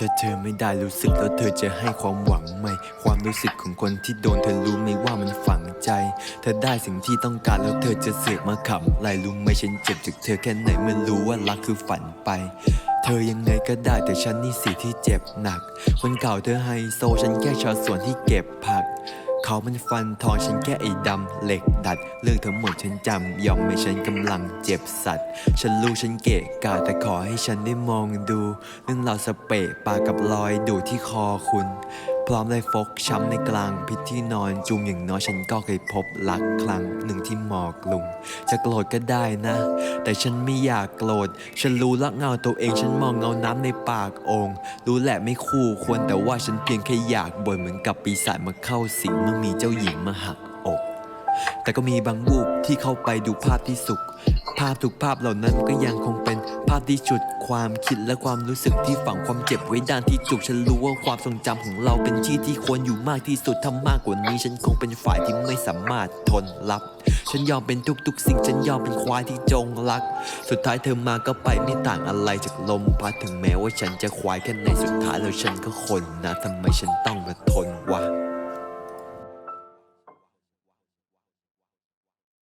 ถ้าเธอไม่ได้รู้สึกแล้วเธอจะให้ความหวังไหม ความรู้สึกของคนที่โดนเธอรู้ไหมว่ามัน ธอได้สิ่งที่ต้องการแล้วเธอจะเสือกมาขำไรรู้ไหมฉันเจ็บจากเธอแค่ไหนเมื่อรู้ว่ารักคือฝันไป เธอยังไงก็ได้แต่ฉันนี่สิที่เจ็บหนัก คนเก่าเธอไฮโซฉันแค่ชาวสวนที่เก็บผัก เขามันฟันทองฉันแค่ไอ้ดำเหล็กดัด เรื่องทั้งหมดฉันจำยอมไม่ฉันกำลังเจ็บสัตว์ ฉันรู้ฉันเกะกะแต่ขอให้ฉันได้มองดู เรื่องราวสเปะปากกับรอยดูที่คอคุณ พร้อมเลยฟกช้ำในกลางพิษที่นอนจุมอย่างน้อยฉันก็เคยพบรักครั้งหนึ่งที่หมอกลุง จะโกรธก็ได้นะ แต่ฉันไม่อยากโกรธฉันรู้ละเงาตัวเองฉันมองเงาน้ำในปากองค์ รู้แหละไม่คู่ควรแต่ว่าฉันเพียงแค่อยากบ่นเหมือนกับปีศาจมาเข้าสิงเมื่อมีเจ้าหญิงมาหักอก แต่ก็มีบางบูบที่เข้าไปดูภาพที่สุข ภาพทุกภาพเหล่านั้นก็ยังคงเป็น ภาพที่จุดความคิดและความรู้สึกที่ฝังความเจ็บไว้ด้านที่จุกฉันรู้ว่าความทรงจำของเราเป็นที่ที่ควรอยู่มากที่สุดถ้ามากกว่านี้ฉันคงเป็นฝ่ายที่ไม่สามารถทนรับ ฉันยอมเป็นทุกๆ สิ่งฉันยอมเป็นควายที่จงรัก สุดท้ายเธอมาก็ไปไม่ต่างอะไรจากลมพัดถึงแม้ว่าฉันจะควายแค่ในสุดท้ายแล้วฉันก็คนนะทำไมฉันต้องมาทนวะ